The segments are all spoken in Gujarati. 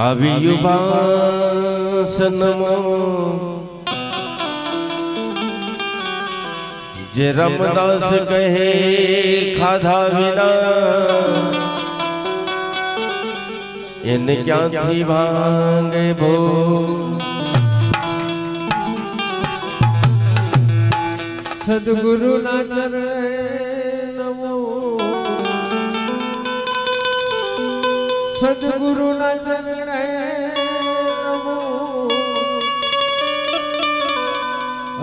આવ્યું બાસનમાં જે રમદાસ કહે ખાધા વિના એને ક્યાંથી ભાંગે ભો? સદગુરુના ચરણે સદગુરુના ચરણે નમો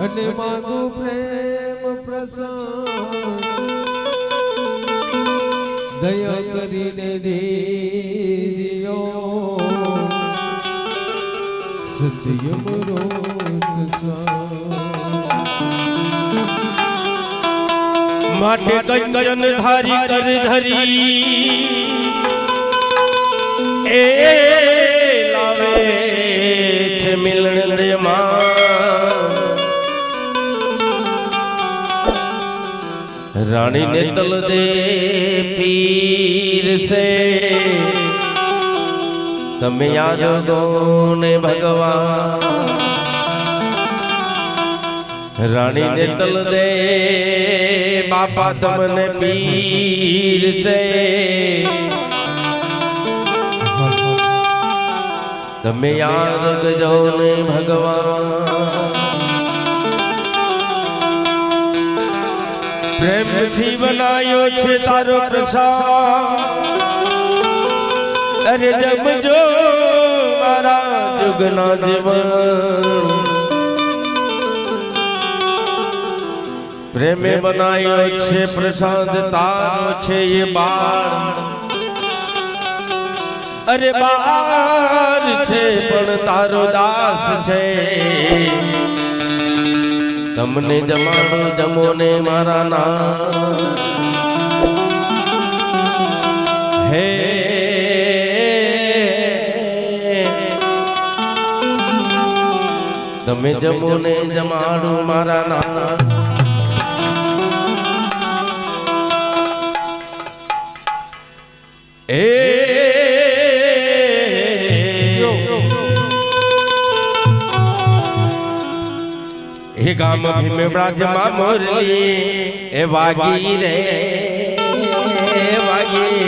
અને માગું પ્રેમ પ્રસાદ દયા કરીને દીજો સત્યમ રોત સ્વા માટે કંચન ધારી કર ધરી એ લાવે છે મિલણ દે રાણી ને તલ દે પીર છે તમે યાદ ગોને ભગવાન. રાણી ને તલ દે બાપા તમને પીર છે તમે યાદ કરજો ને ભગવાન. પ્રેમથી બનાયો છે તારો પ્રસાદ. અરે જમજો મારા જુગના જીવન. પ્રેમે બનાયો છે પ્રસાદ તારો છે એ બાળ અરે બાર છે પણ તારો દાસ છે. તમને જમાડો જમો ને મારા ના હે. તમે જમો ને જમાડો મારા ના એ હે ગામ ભીમ બ્રાજમાં મોરલી એ વાગી રે વાગી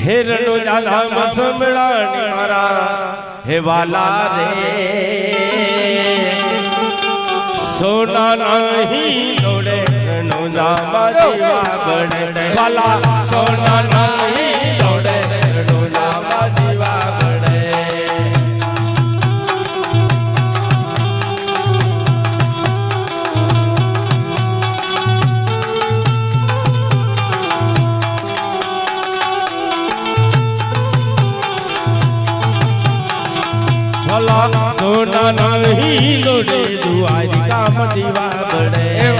હેરનો જાધા મસમળાણી મારા હે વાલા રે. સોના નહીં લોડે નો જામા જીવા બડે વાલા સોના નહીં સોના નહીં લોડે દુઆરી કામ દીવા બડે હે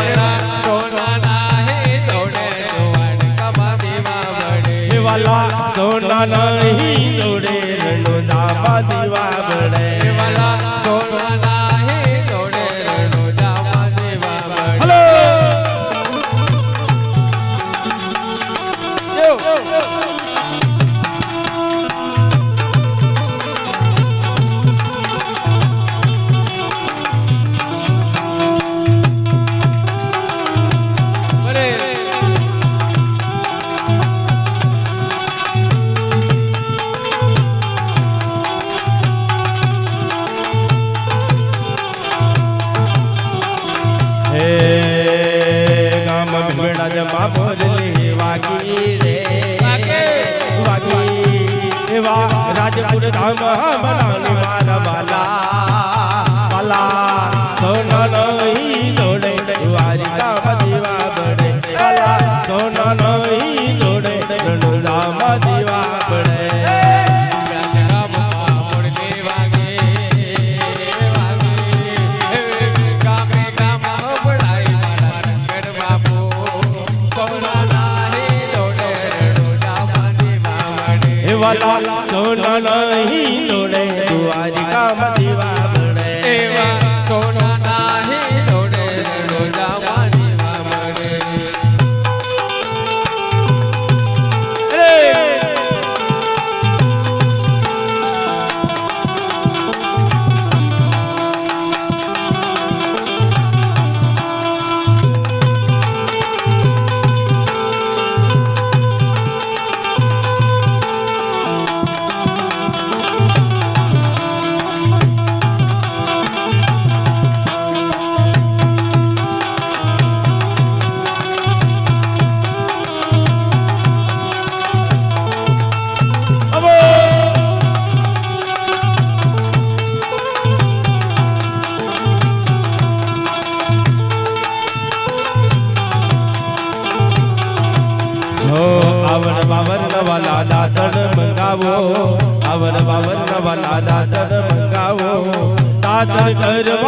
વાલા સોના નહીં લોડે રણો દામા દીવા બડે વાલા સોના નહીં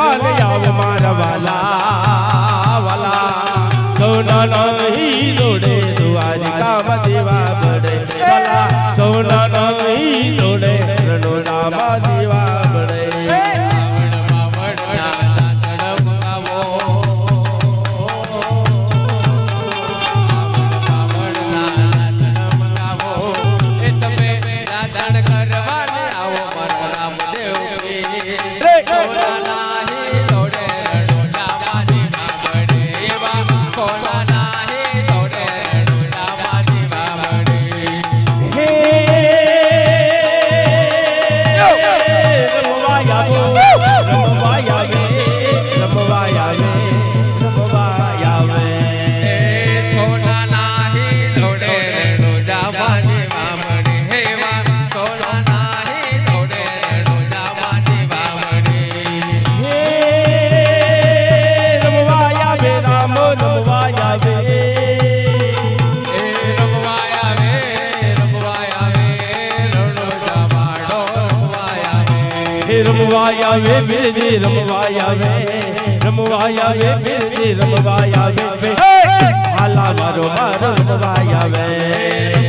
વાલ આવે મારા વાલા વાલા સોના નહીં દોડે દ્વારિકા દેવા બડે વાલા સોના નહીં દોડે રણો રામા આવે બિરજી રમવા આવે. રમવા આવે બિરજી રમવા આવે. હાલા મારો મારો રમવા આવે.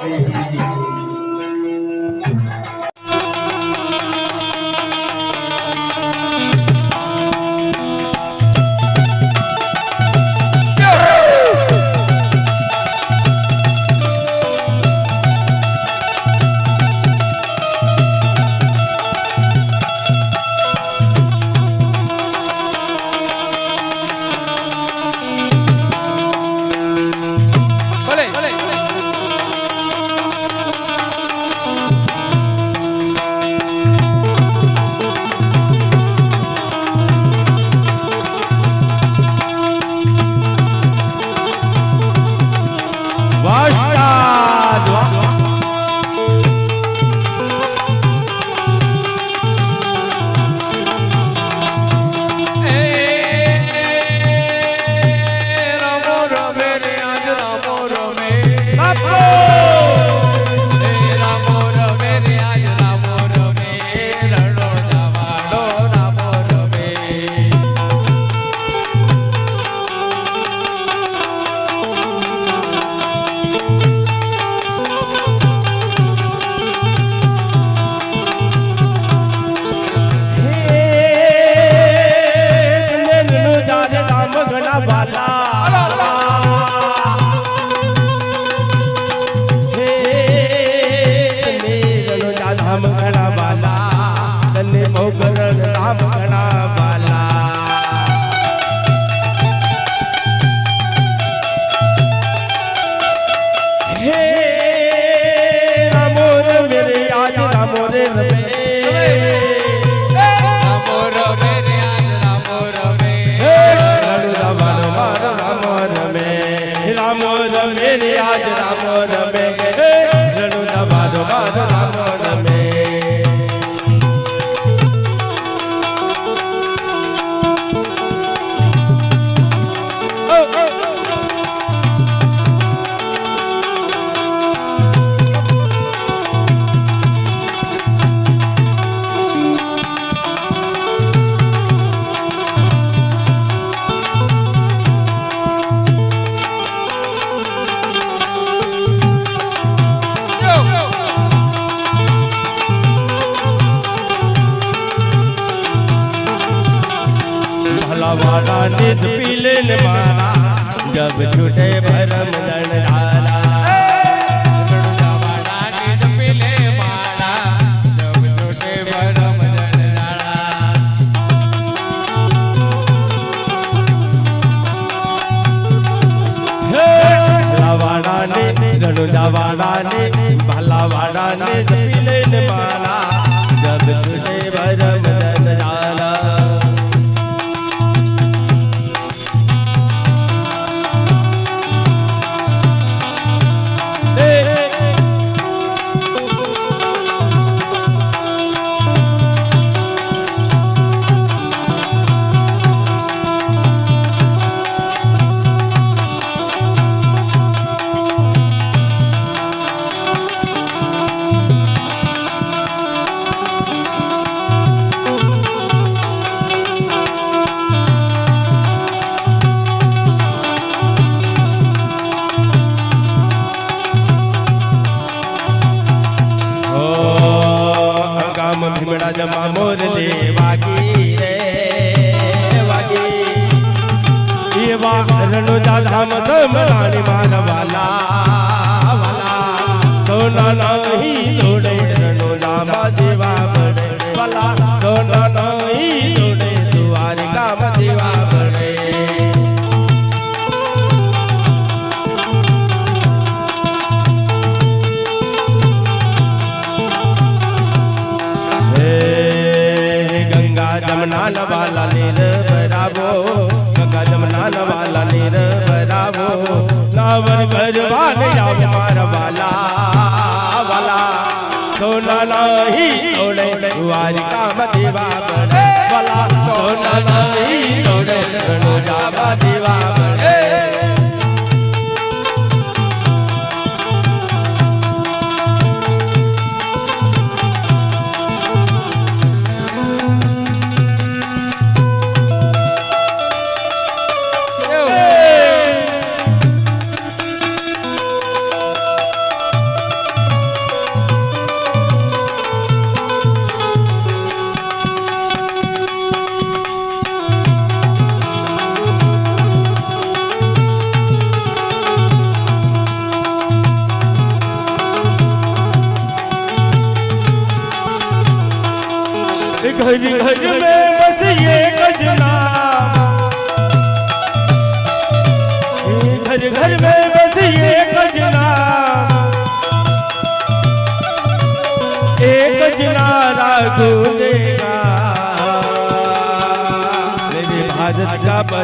诶嘿 ભીમડા મોરલી વાગી રે વાગી. એવા રણુજા રાણી ધમલાણી મારવાલા વાલા. સોના જમના નવાલા નીર ભરાવો ગંગા જમના નવાલા નીર ભરાવો નાવર ગરવાન આવ મારા વાલા વાલા. સોના નહીં ઓડે દ્વારિકા દેવા બને, વાલા. સોના નહીં રણુજા માં દેવા બને.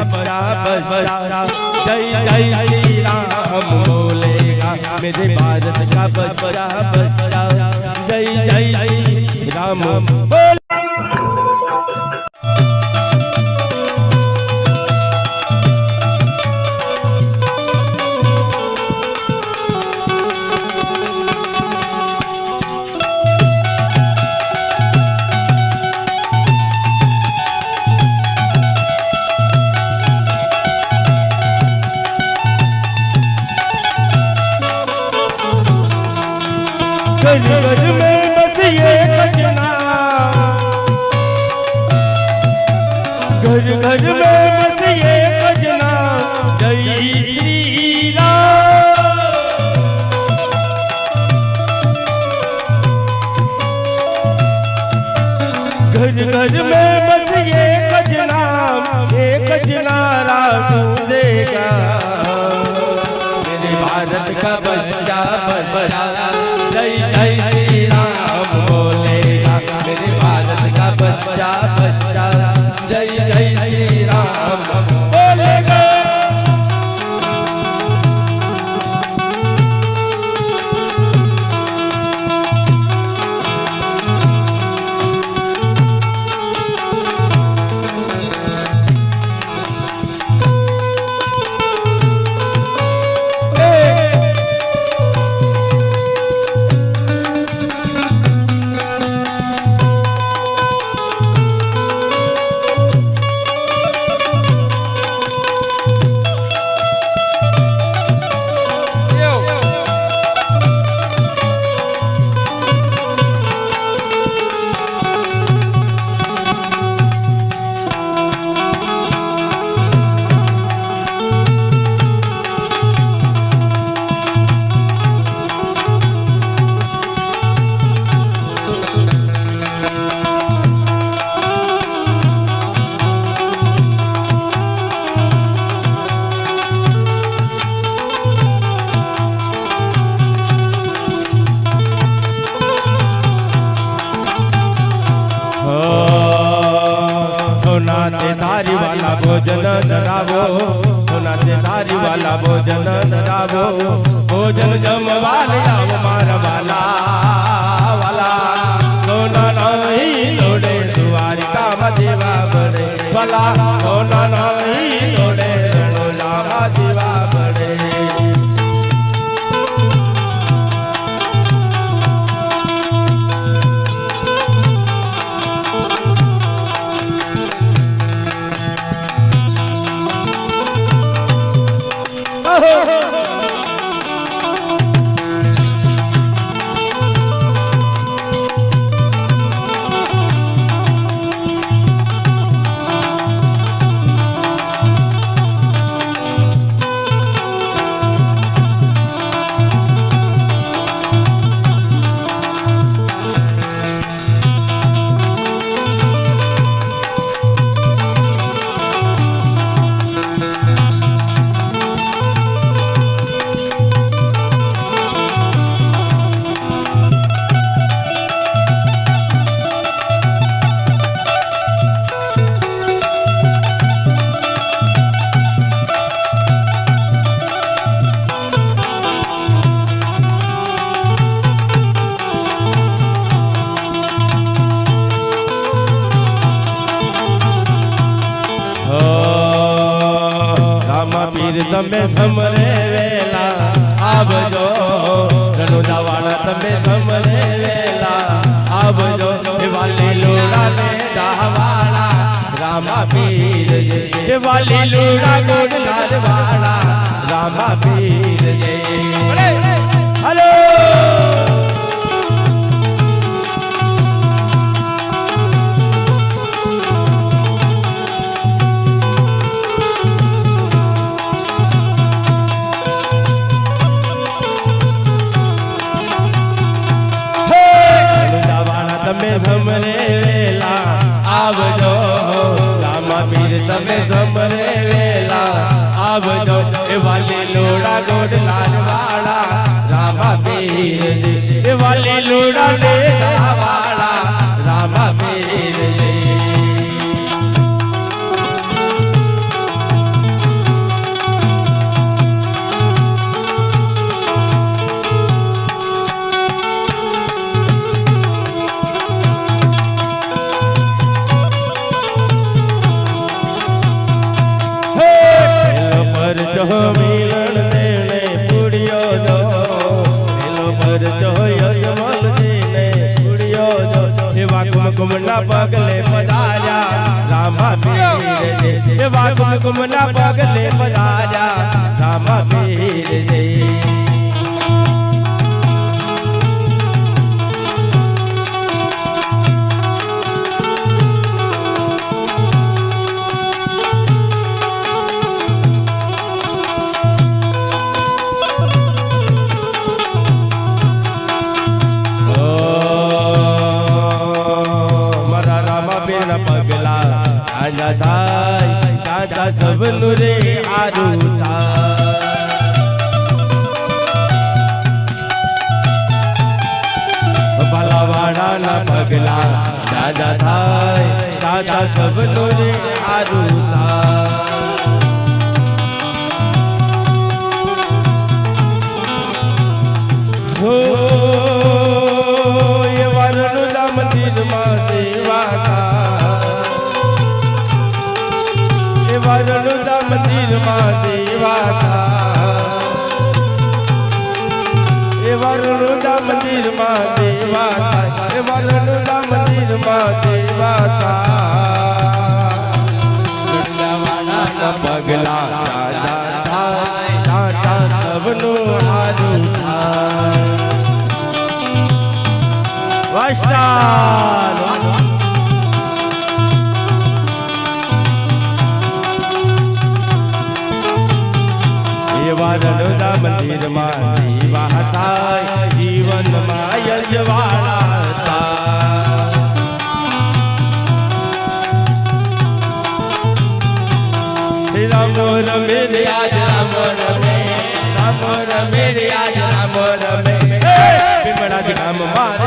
भारत का जय जय श्री राम बोलेगा मेरे भारत का बच्चा बच्चा। जय जय श्री राम घर घर में ભોજન ધરાવો ભોજન તમે સમરે વેલા આવજો. રણુદાવાળા તમે સમરે વેલા આવજો. વાલી લોડા ને દાવાળા રામા પીર જય વાલી લોડા ગોડલાલ વાળા રામા પીર જય હલો. તમે જમરે વેલા આવજો. રામા પીર તમે જમરે વેલા આવજો. એ વાલી લોડા ગોડલાલ વાળા રામા પીર. એ વાલી લોડા પેલો પર જો યજમલ દેને પુડિયો જો એવા કુમકુમના પગલે પધાર્યા. રામા પીર જય એવા કુમકુમના પગલે પધાર્યા. રામા પીર જય. તાતા સબનું રે આરું બાલાવાડાના પગલા દાદા થાય તાતા સબનું રે આરું વરણુલા મંદિરમાં દેવાતા એ વરણુલા મંદિરમાં દેવાતા એ વરણુલા મંદિરમાં દેવાતા વૃંદાવાના પગલા દાદા થાય દાદા સબનું હારું થાય. વસ્તાન મંદિરમાં દીવા હતા, જીવનમાં યજવાળા હતા. રામ રમે આજ રામ રમે રામ રમે આજ રામ રમે. પીપળા રામ માર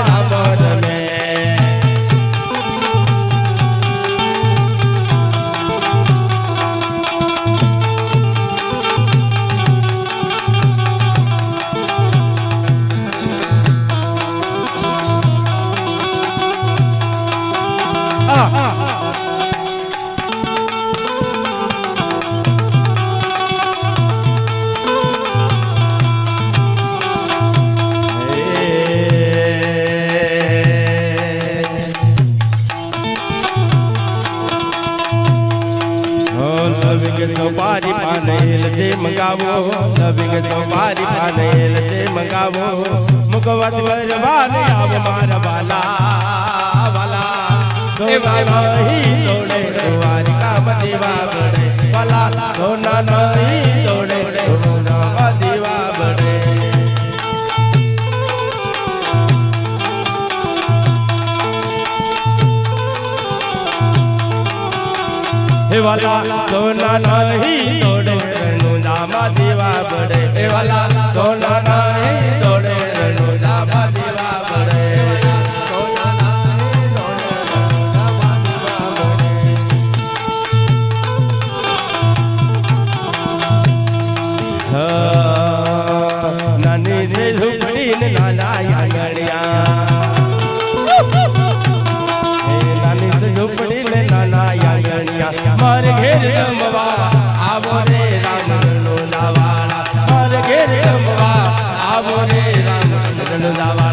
એવાલા સોના નહીં દોડે રણુદામાં દેવા પડે એવાલા સોના નહીં દોડે Daba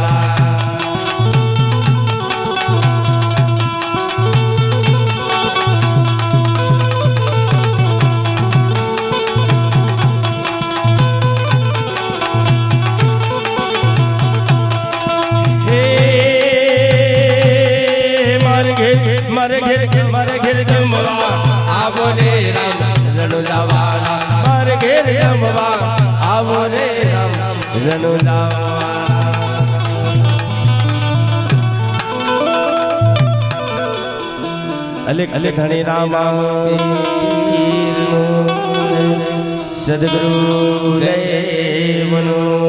અલેખ ધણી રામા. સદગુરુ દેવનું